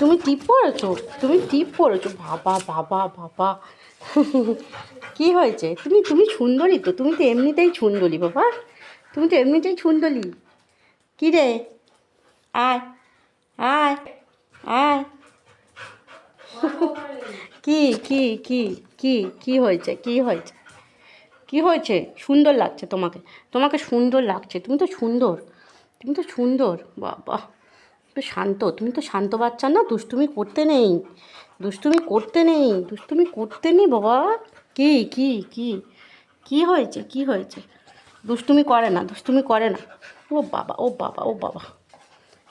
তুমি টিপ পড়েছো? তুমি টিপ পড়েছো। বাবা বাবা বাবা। কি হয়েছে? তুমি তুমি সুন্দরী তো। তুমি তো এমনিতেই সুন্দরী, বাবা। তুমি তো এমনিতেই সুন্দরী। কী রে? আয় আয় আয়। কি কি কি কি কি হয়েছে? কি হয়েছে? কি হয়েছে? সুন্দর লাগছে তোমাকে। তোমাকে সুন্দর লাগছে। তুমি তো সুন্দর। তুমি তো সুন্দর, বাবা। তো শান্ত। তুমি তো শান্ত বাচ্চা না, দুষ্টুমি করতে নেই। দুষ্টুমি করতে নেই, দুষ্টুমি করতে নেই বাবা। কি কি কি? কি হয়েছে কি হয়েছে? দুষ্টুমি করে না, দুষ্টুমি করে না। ও বাবা ও বাবা ও বাবা।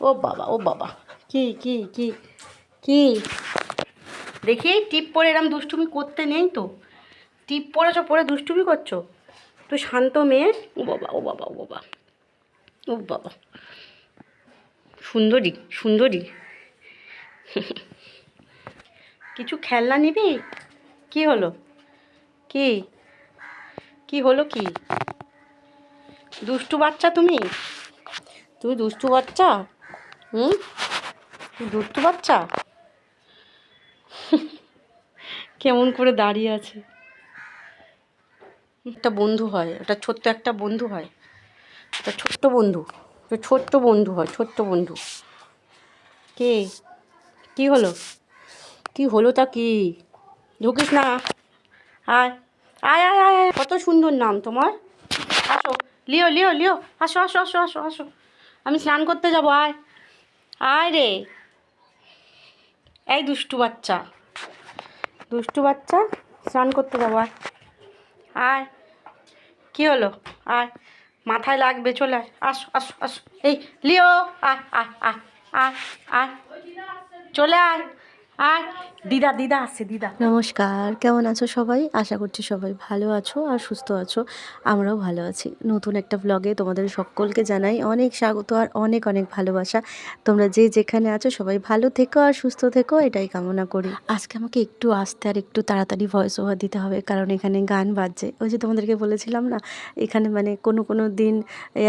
ও বাবা ও বাবা। কি কি কি কি? দেখি, টিপ পরে এরম দুষ্টুমি করতে নেই তো? টিপ পরেছো, পরে দুষ্টুমি করছ? তো শান্ত মেয়ে। ও বাবা ও বাবা ও বাবা। ও বাবা। সুন্দরী সুন্দরী। কিছু খেলনা নিবি? কি হলো? কি? কি হলো কি? দুষ্টু বাচ্চা তুমি? তুমি দুষ্টু বাচ্চা? হুম? দুষ্টু বাচ্চা? কেমন করে দাঁড়িয়ে আছে? একটা বন্ধু হয় ওটা ছোট্ট একটা বন্ধু হয়। একটা ছোট্ট বন্ধু। একটা ছোট্ট বন্ধু হয়, ছোট্ট বন্ধু। কে? কি হলো? কি হলো তা কি? ঢুকিস না। আয় আয় আয় আয় আয়। কত সুন্দর নাম তোমার। আসো, লিও লিও লিও। আসো আসো আসো আসো আসো। আমি স্নান করতে যাব, আয়। আয় রে। এই দুষ্টু বাচ্চা। দুষ্টু বাচ্চা, স্নান করতে যাব, আয়। আয়। কী হলো? আয়। মাথায় লাগবে চলে আয়। আসো আসো আসো। এই, লিও, আ আ আ আ চলে আয়। আয় দিদা দিদা আসছে দিদা। নমস্কার, কেমন আছো সবাই? আশা করছি সবাই ভালো আছো আর সুস্থ আছো। আমরাও ভালো আছি। নতুন একটা ব্লগে তোমাদের সকলকে জানাই অনেক স্বাগত আর অনেক অনেক ভালোবাসা। তোমরা যে যেখানে আছো সবাই ভালো থেকো আর সুস্থ থেকো, এটাই কামনা করি। আজকে আমাকে একটু আসতে আর একটু তাড়াতাড়ি ভয়েস ওভার দিতে হবে, কারণ এখানে গান বাজছে। ওই যে তোমাদেরকে বলেছিলাম না, এখানে মানে কোনো কোনো দিন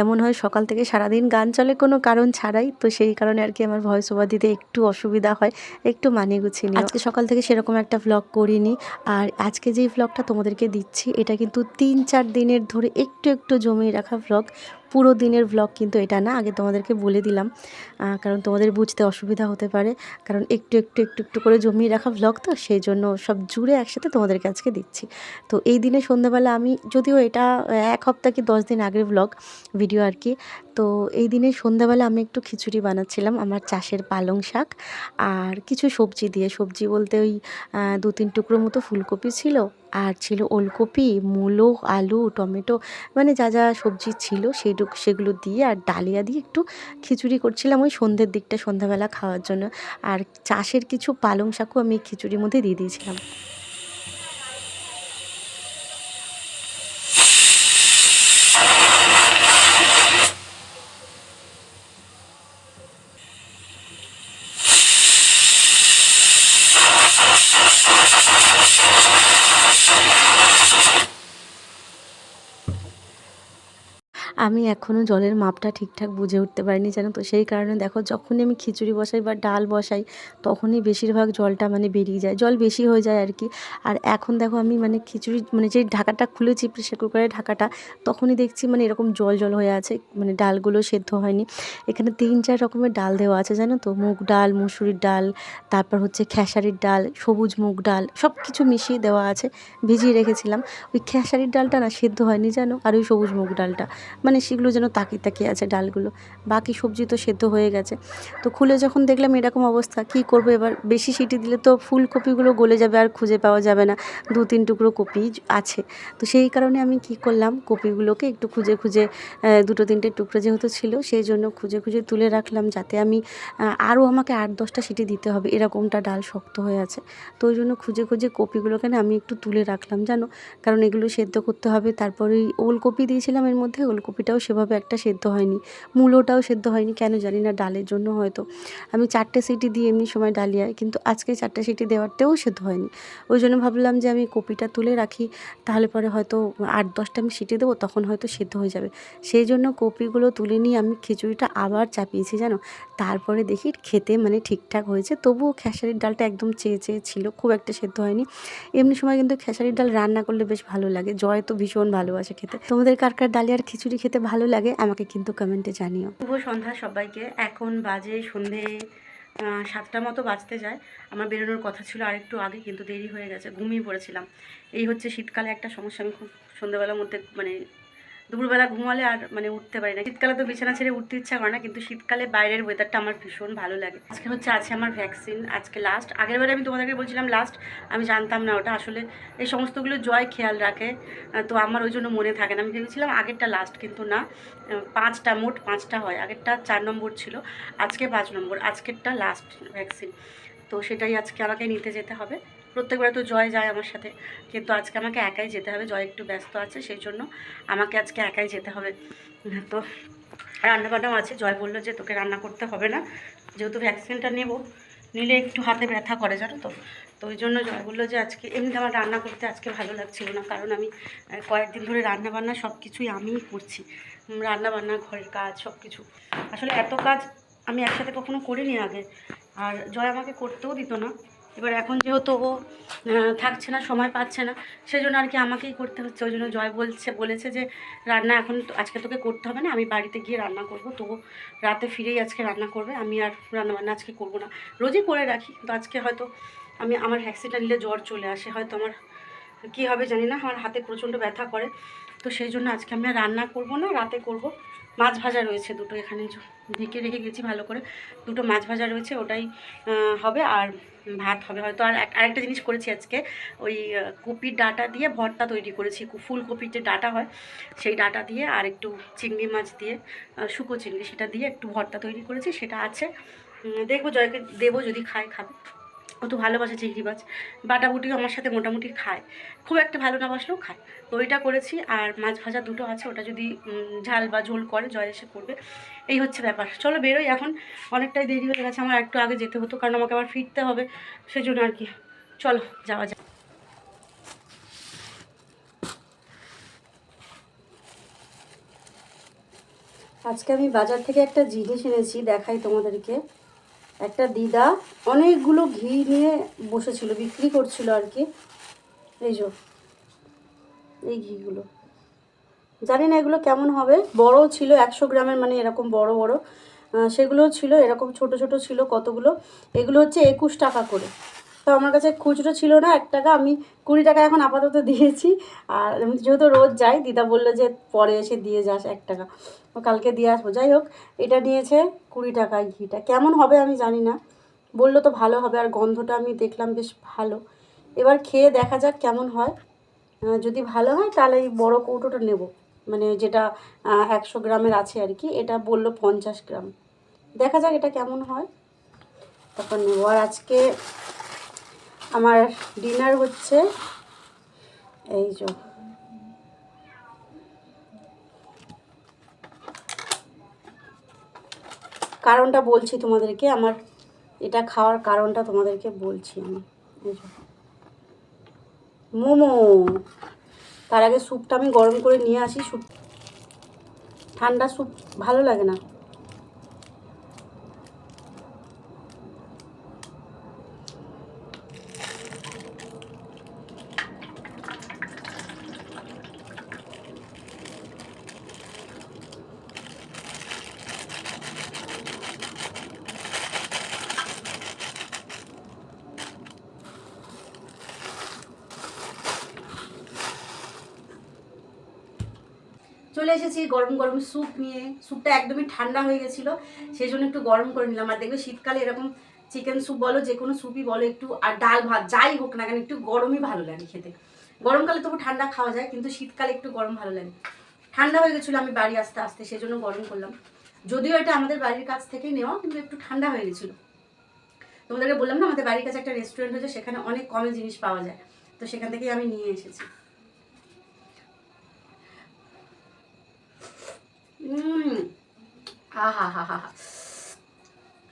এমন হয়, সকাল থেকে সারাদিন গান চলে, কোনো কারণ ছাড়াই। তো সেই কারণে আর কি আমার ভয়েস ওভার দিতে একটু অসুবিধা হয়, একটু মানিয়ে গুছিয়ে নিই আজকে সকাল থেকে সেরকম একটা ভ্লগ করিনি। আর আজকে যেই ভ্লগটা তোমাদেরকে দিচ্ছি, এটা কিন্তু তিন চার দিনের ধরে একটু একটু জমিয়ে রাখা ভ্লগ পুরো দিনের ভ্লগ কিন্তু এটা না, আগে তোমাদেরকে বলে দিলাম। কারণ তোমাদের বুঝতে অসুবিধা হতে পারে। কারণ একটু একটু একটু একটু করে জমিয়ে রাখা ভ্লগ তো, সেই জন্য সব জুড়ে একসাথে তোমাদেরকে আজকে দিচ্ছি। তো এই দিনে সন্ধ্যাবেলা আমি, যদিও এটা এক হপ্তাহ কি দশ দিন আগের ভ্লগ ভিডিও আর কি, তো এই দিনে সন্ধ্যাবেলা আমি একটু খিচুড়ি বানাচ্ছিলাম আমার চাষের পালং শাক। আর কিছু সবজি দিয়ে, সবজি বলতে ওই দু তিন টুকরো মতো ফুলকপি ছিল। আর ছিল ওলকপি, মূলো, আলু, টমেটো মানে যা যা সবজি ছিল সেটু সেগুলো দিয়ে আর ডালিয়া দিয়ে একটু খিচুড়ি করছিলাম ওই সন্ধ্যের দিকটা সন্ধ্যাবেলা খাওয়ার জন্য। আর চাষের কিছু পালং শাকও আমি খিচুড়ির মধ্যে দিয়ে দিয়েছিলাম। আমি এখনও জলের মাপটা ঠিকঠাক বুঝে উঠতে পারিনি জানো তো? সেই কারণে দেখো, যখনই আমি খিচুড়ি বসাই বা ডাল বসাই, তখনই বেশিরভাগ জলটা মানে বেরিয়ে যায়। জল বেশি হয়ে যায় আর কি। আর এখন দেখো আমি মানে খিচুড়ি মানে যেই ঢাকাটা খুলেছি প্রেশার কুকারের ঢাকাটা, তখনই দেখছি মানে এরকম জল জল হয়ে আছে মানে ডালগুলো সেদ্ধ হয়নি। এখানে তিন, চার রকমের ডাল দেওয়া আছে জানো তো? মুগ ডাল, মুসুরির ডাল, তারপর হচ্ছে খেসারির ডাল, সবুজ মুগ ডাল সব কিছু মিশিয়ে দেওয়া আছে, ভিজিয়ে রেখেছিলাম। ওই খেসারির ডালটা না সেদ্ধ হয়নি জানো? আর ওই সবুজ মুগ ডালটা। মানে সেগুলো যেন তাকিয়ে তাকিয়ে আছে ডালগুলো। বাকি সবজি তো সেদ্ধ হয়ে গেছে। তো খুলে যখন দেখলাম এরকম অবস্থা, কী করব এবার? বেশি সিটি দিলে তো ফুলকপিগুলো গলে যাবে আর খুঁজে পাওয়া যাবে না। দু তিন টুকরো কপি আছে। তো সেই কারণে আমি কি করলাম, কপিগুলোকে একটু খুঁজে খুঁজে দুটো তিনটে টুকরো যেহেতু ছিল, সেই জন্য খুঁজে খুঁজে তুলে রাখলাম যাতে আমি আরও আমাকে আট দশটা সিটি দিতে হবে। এরকমটা ডাল শক্ত হয়ে আছে। তো ওই জন্য খুঁজে খুঁজে কপিগুলোকে না আমি একটু তুলে রাখলাম, জানো? কারণ এগুলো সেদ্ধ করতে হবে। তারপরে ওলকপি দিয়েছিলাম এর মধ্যে, ওলকপিটা কপিটাও সেভাবে একটা সেদ্ধ হয়নি। মূলোটাও সেদ্ধ হয়নি, কেন জানি না, ডালের জন্য হয়তো। আমি চারটে সিটি দিই এমনি সময় ডালিয়ায় কিন্তু আজকে চারটে সিটি দেওয়ারতেও সেদ্ধ হয়নি। ওই জন্য ভাবলাম যে আমি কপিটা তুলে রাখি, তাহলে পরে হয়তো আট দশটা আমি সিটি দেবো, তখন হয়তো সেদ্ধ হয়ে যাবে। সেই জন্য কপিগুলো তুলে নিয়ে আমি খিচুড়িটা আবার চাপিয়েছি, জানো? তারপরে দেখি খেতে মানে ঠিকঠাক হয়েছে, তবুও খেসারির ডালটা একদম চেয়ে চেয়ে ছিল, খুব একটা সেদ্ধ হয়নি। এমনি সময় কিন্তু খেসারির ডাল রান্না করলে বেশ ভালো লাগে, জয় তো ভীষণ ভালোবাসে খেতে। তোমাদের কার কার ডালিয়ার খিচুড়ি খেতে ভালো লাগে, আমাকে কিন্তু কমেন্টে জানিও। শুভ সন্ধ্যা সবাইকে। এখন বাজে সন্ধে সাতটা মতো বাজতে যায়। আমার বেরোনোর কথা ছিল আরেকটু আগে, কিন্তু দেরি হয়ে গেছে, ঘুমিয়ে পড়েছিলাম। এই হচ্ছে শীতকালে একটা সমস্যা, আমি খুব সন্ধ্যেবেলার মধ্যে মানে দুপুরবেলা ঘুমালে আর মানে উঠতে পারি না। শীতকালে তো বিছানা ছেড়ে উঠতে ইচ্ছা করে না, কিন্তু শীতকালে বাইরের ওয়েদারটা আমার ভীষণ ভালো লাগে। আজকে হচ্ছে, আছে আমার ভ্যাকসিন আজকে লাস্ট আগের বারে আমি তোমাদেরকে বলছিলাম লাস্ট আমি জানতাম না ওটা। আসলে এই সমস্তগুলো জয় খেয়াল রাখে তো আমার ওই জন্য মনে থাকে না। আমি ভেবেছিলাম আগেরটা লাস্ট কিন্তু না পাঁচটা, মোট পাঁচটা হয়। আগেরটা চার নম্বর ছিল, আজকে পাঁচ নম্বর, আজকেরটা লাস্ট ভ্যাকসিন তো সেটাই আজকে আমাকে নিতে যেতে হবে। প্রত্যেকবার তো জয় যায় আমার সাথে। কিন্তু আজকে আমাকে একাই যেতে হবে জয় একটু ব্যস্ত আছে সেই জন্য আমাকে আজকে একাই যেতে হবে। তো রান্নাবান্নাও আছে জয় বলল যে তোকে রান্না করতে হবে না। যেহেতু ভ্যাকসিনটা নেব নিলে একটু হাতে ব্যথা করে জানো তো। তো ওই জন্য জয় বলল যে আজকে এমনি আমার রান্না করতে আজকে ভালো লাগছিল না কারণ আমি কয়েকদিন ধরে রান্না বান্না সব কিছুই আমিই করছি। উম, রান্না বান্না ঘরের কাজ সব কিছু আসলে এত কাজ আমি একসাথে কখনো করিনি আগে। আর জয় আমাকে করতেও দিত না। এবার এখন যেহেতু ও থাকছে না, সময় পাচ্ছে না সেই জন্য আর কি আমাকেই করতে হচ্ছে। ওই জন্য জয় বলছে, বলেছে যে, রান্না এখন তো- আজকে তোকে করতে হবে না, আমি বাড়িতে গিয়ে রান্না করব। তো রাতে ফিরেই আজকে রান্না করবে, আমি আর রান্না বান্না আজকে করব না। রোজই করে রাখি, কিন্তু আজকে হয়তো আমি, আমার ভ্যাকসিনটা নিলে জ্বর চলে আসে, হয়তো আমার, কী হবে জানি না, আমার হাতে প্রচণ্ড ব্যথা করে। তো সেই জন্য আজকে আমি রান্না করব না, রাতে করব। মাছ ভাজা রয়েছে দুটো, এখানে ঢেকে রেখে গেছি ভালো করে। দুটো মাছ ভাজা রয়েছে, ওটাই হবে আর ভাত হবে। হয়তো আর আরেকটা জিনিস করেছি আজকে, ওই কপির ডাটা দিয়ে ভর্তা তৈরি করেছি। ফুলকপির যে ডাটা হয়, সেই ডাটা দিয়ে আর একটু চিংড়ি মাছ দিয়ে শুকো চিংড়ি, সেটা দিয়ে একটু ভর্তা তৈরি করেছি, সেটা আছে। দেখব জয়কে, দেবো যদি খায়, খাবে। ও তো ভালোবাসে চিংড়ি মাছ। বাটাবুটিও আমার সাথে মোটামুটি খায়। খুব একটা ভালো না বাসলেও খায়। ওইটা করেছি আর মাছ ভাজা দুটো আছে, ওটা যদি ঝাল বা ঝোল করে, জয় এসে করবে। এই হচ্ছে ব্যাপার। চলো বেরোই এখন, অনেকটাই দেরি হয়ে গেছে, আমার একটু আগে যেতে হতো, কারণ আমাকে আবার ফিরতে হবে, সেজন্য আর কি। চলো, যাওয়া যাক। আজকে আমি বাজার থেকে একটা জিনিস এনেছি, দেখাই তোমাদেরকে। একটা দিদা অনেকগুলো ঘি নিয়ে বসেছিল, বিক্রি করছিল আর কি। এই যে এই ঘিগুলো। জানি না এগুলো কেমন হবে। বড় ছিল একশো গ্রামের মানে এরকম বড় বড়। আহ, সেগুলোও ছিল এরকম ছোট ছোট ছিল কতগুলো। এগুলো হচ্ছে একুশ টাকা করে। তো আমার কাছে খুচরো ছিল না এক টাকা। আমি কুড়ি টাকা এখন আপাতত দিয়েছি। আর যেহেতু রোজ যাই দিদা বলল যে পরে এসে দিয়ে যাস এক টাকা। কালকে দিয়ে আসব। যাই হোক এটা নিয়েছে কুড়ি টাকায় ঘিটা। কেমন হবে আমি জানি না। বলল তো ভালো হবে। আর গন্ধটা আমি দেখলাম বেশ ভালো। এবার খেয়ে দেখা যাক কেমন হয়। যদি ভালো হয় তাহলে এই বড় কৌটোটা নেব। মানে যেটা একশো গ্রামের আছে আর কি, এটা বলল পঞ্চাশ গ্রাম। দেখা যাক এটা কেমন হয়। তখন নেব। আর আজকে আমার ডিনার হচ্ছে, এই যে। কারণটা বলছি তোমাদেরকে, আমার এটা খাওয়ার কারণটা তোমাদেরকে বলছি আমি। এই মোমো। তার আগে স্যুপটা আমি গরম করে নিয়ে আসি। স্যুপ ঠান্ডা স্যুপ ভালো লাগে না। চলে এসেছি গরম গরম স্যুপ নিয়ে। স্যুপটা একদমই ঠান্ডা হয়ে গেছিল সেই জন্য একটু গরম করে নিলাম। আর দেখবে শীতকালে এরকম চিকেন স্যুপ বলো, যে কোনো স্যুপই বলো, একটু আর ডাল ভাত, যাই হোক না কেন, একটু গরমই ভালো লাগে খেতে। গরমকালে তবু ঠান্ডা খাওয়া যায়, কিন্তু শীতকালে একটু গরম ভালো লাগে। ঠান্ডা হয়ে গেছিল আমি বাড়ি আসতে আসতে সেই জন্য গরম করলাম। যদিও এটা আমাদের বাড়ির কাছ থেকেই নেওয়া, কিন্তু একটু ঠান্ডা হয়ে গেছিল। তোমাদেরকে বললাম না, আমাদের বাড়ির কাছে একটা রেস্টুরেন্ট হয়েছে, সেখানে অনেক কমে জিনিস পাওয়া যায়। তো সেখান থেকেই আমি নিয়ে এসেছি। হা হা হা হা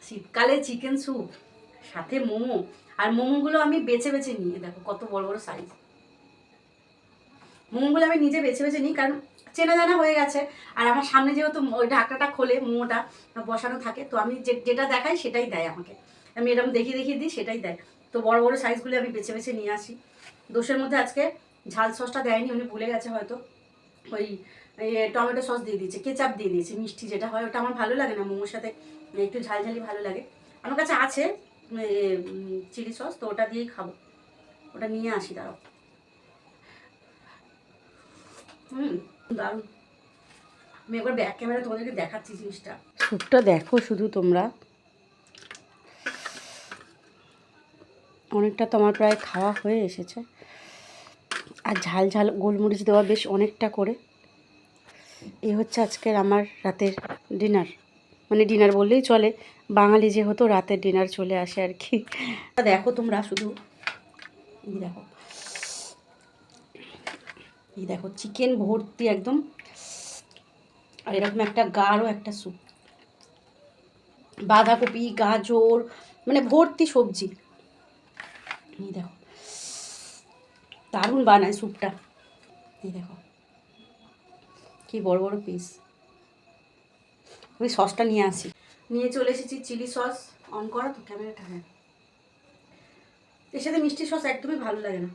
শীতকালে চিকেন স্যুপ সাথে মোমো। আর মোমোগুলো আমি বেছে বেছে নিয়ে দেখো কত বড় বড় সাইজ মোমোগুলো আমি নিজে বেছে বেছে নিই, কারণ চেনা জানা হয়ে গেছে। আর আমার সামনে যেহেতু ওই ঢাকাটা খোলে, মোমোটা বসানো থাকে, তো আমি যে, যেটা দেখাই সেটাই দেয় আমাকে। আমি এরকম দেখিয়ে দেখিয়ে দিই, সেটাই দেয়। তো বড় বড় সাইজগুলো আমি বেছে বেছে নিয়ে আসি। দোষের মধ্যে আজকে ঝাল সসটা দেয়নি, উনি ভুলে গেছে হয়তো। ওই টমেটো সস দিয়ে দিয়েছে, কেচাপ দিয়ে দিয়েছে, মিষ্টি যেটা হয়, ওটা আমার ভালো লাগে না, মোমোর সাথে একটু ঝাল ঝালি ভালো লাগে। আমার কাছে আছে চিলি সস, তো ওটা দিয়েই খাব। ওটা নিয়ে আসি, দাঁড়াও। হুম, দারুণ। আমি একবার ব্যাক ক্যামেরা তোমাদেরকে দেখাচ্ছি জিনিসটা। স্যুপটা দেখো শুধু তোমরা। অনেকটা তো আমার প্রায় খাওয়া হয়ে এসেছে। আর ঝাল ঝাল, গোলমরিচ দেওয়া বেশ অনেকটা করে। এই হচ্ছে আজকের আমার রাতের ডিনার। মানে ডিনার বললেই চলে। বাঙালি যেহেতু রাতের ডিনার চলে আসে আর কি। দেখো তোমরা শুধু দেখো। এই দেখো চিকেন ভর্তি একদম। আর এরকম একটা গাঢ় একটা স্যুপ বাঁধাকপি, গাজর মানে ভর্তি সবজি। এই দেখো। দারুণ বানায় স্যুপটা এই দেখো। কি বড় বড় পিস আমি সসটা নিয়ে আসি। নিয়ে চলে এসেছি চিলি সস অন করা, তো ক্যামেরাটা হ্যাঁ। এর সাথে মিষ্টি সস একদমই ভালো লাগে না।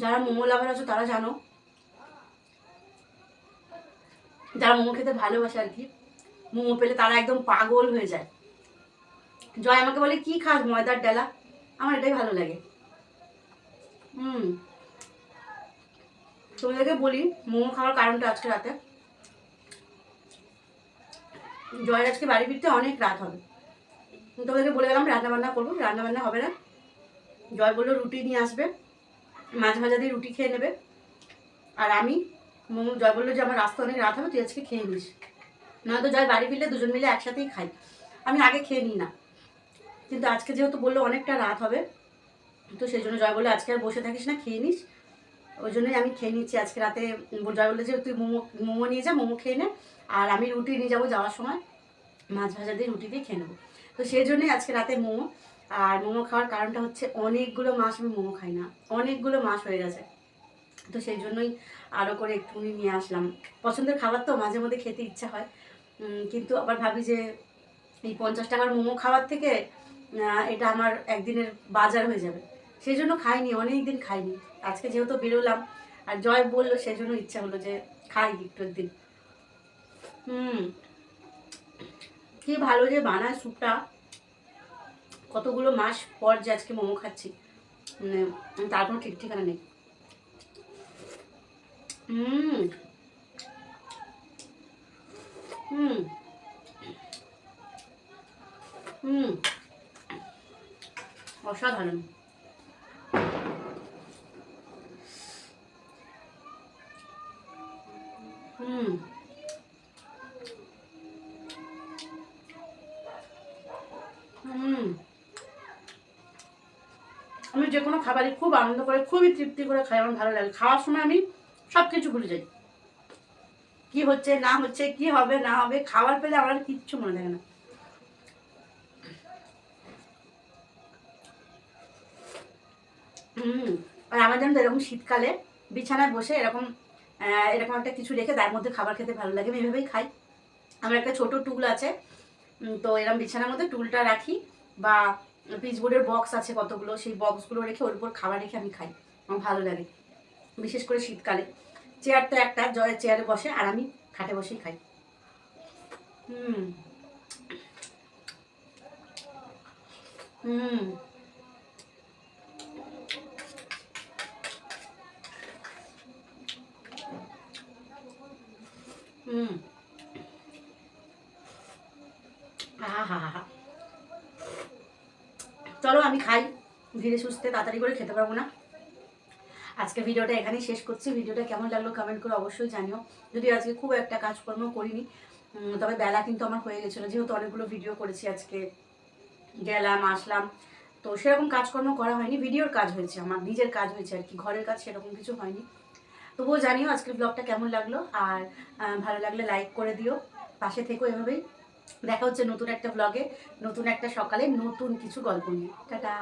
যারা মোমো লাভার আছো তারা জানো। যারা মোমো খেতে ভালোবাসে আর কি, মোমো পেলে তারা একদম পাগল হয়ে যায়। জয়, আমাকে বলে কি খাস ময়দার ডালা? আমার এটাই ভালো লাগে। হুম। তোমাদেরকে বলি, মোমো খাওয়ার কারণটা আজকে রাতে। জয়ের আজকে বাড়ি ফিরতে অনেক রাত হবে। তোমাদেরকে বলে গেলাম রান্না বান্না করব। রান্না বান্না হবে না। জয় বলল রুটি নিয়ে আসবে। মাছ ভাজা দিয়ে রুটি খেয়ে নেবে। আর আমি, মোমো, জয় বলল যে আমার রাস্তা অনেক রাত হবে, তুই আজকে খেয়ে নিস। নয়তো জয় বাড়ি ফিরলে দুজন মিলে একসাথেই খাই। আমি আগে খেয়ে নিই না। কিন্তু আজকে যেহেতু বলল অনেকটা রাত হবে, তো সেই জন্য জয় বলল, আজকে আর বসে থাকিস না, খেয়ে নিস। ওই জন্যই আমি খেয়ে নিচ্ছি আজকে রাতে। জয় বলল যে, তুই মোমো মোমো নিয়ে যা, মোমো খেয়ে নে। আর আমি রুটি নিয়ে যাব যাওয়ার সময়। মাছ ভাজা দিয়ে রুটি দিয়ে খেয়ে নেব। তো সেই জন্যই আজকে রাতে মোমো। আর মোমো খাওয়ার কারণটা হচ্ছে অনেকগুলো মাস আমি মোমো খাই না। অনেকগুলো মাস হয়ে গেছে। তো সেই জন্যই আরও করে একটুখানি নিয়ে আসলাম। পছন্দের খাবার তো মাঝে মধ্যে খেতে ইচ্ছা হয়। কিন্তু আবার ভাবি যে এই পঞ্চাশ টাকার মোমো খাওয়ার থেকে এটা আমার একদিনের বাজার হয়ে যাবে। সেই জন্য খাইনি অনেক দিন খাইনি। আজকে যেহেতু বেরোলাম, আর জয় বলল সেই জন্য ইচ্ছা হলো যে খাই একটু একদিন। হুম। কি ভালো যে বানায় স্যুপটা, কতগুলো মাস পর যে আজকে মোমো খাচ্ছি মানে তার কোনো ঠিক ঠিকানা নেই। হুম। হুম। হুম। অসাধারণ। আনন্দ করে, খুবই তৃপ্তি করে খাই, আমার ভালো লাগে। খাওয়ার সময় আমি সব কিছু ভুলে যাই। কি হচ্ছে, না হচ্ছে, কি হবে, না হবে, খাবার পেলে আমার কিচ্ছু মনে থাকে না। হুম, আর আমার যেন এরকম শীতকালে বিছানায় বসে এরকম এরকম একটা কিছু রেখে তার মধ্যে খাবার খেতে ভালো লাগে, আমি এভাবেই খাই। আমার একটা ছোট টুল আছে তো এরকম বিছানার মধ্যে টুলটা রাখি বা পিচবোর্ডের বক্স আছে কতগুলো, সেই বক্সগুলো রেখে ওর উপর খাবার রেখে আমি খাই। আমার ভালো লাগে। বিশেষ করে শীতকালে। চেয়ার তো একটা জয়ের চেয়ারে বসে, আর আমি খাটে বসেই খাই। হুম। হুম। হুম। আহা হা হা চলো আমি খাই। ধীরে সুস্থে তাড়াতাড়ি করে খেতে পারব না। আজকে ভিডিওটা এখানেই শেষ করছি। ভিডিওটা কেমন লাগল কমেন্ট করে অবশ্যই জানিও। যদি আজকে খুব একটা কাজকর্ম করিনি তবে বেলা কিন্তু আমার হয়ে গেছিল। যেহেতু অনেকগুলো ভিডিও করেছি আজকে। গেলাম, আসলাম। তো সেরকম কাজকর্ম করা হয়নি। ভিডিওর কাজ হয়েছে আমার, নিজের কাজ হয়েছে আর কি। ঘরের কাজ সেরকম কিছু হয়নি। তবুও জানিও আজকের ব্লগটা কেমন লাগল। আর ভালো লাগলে লাইক করে দিও। পাশে থেকো এভাবেই। দেখা হচ্ছে নতুন একটা ব্লগে নতুন একটা সকালে নতুন কিছু গল্প নিয়ে। টাটা!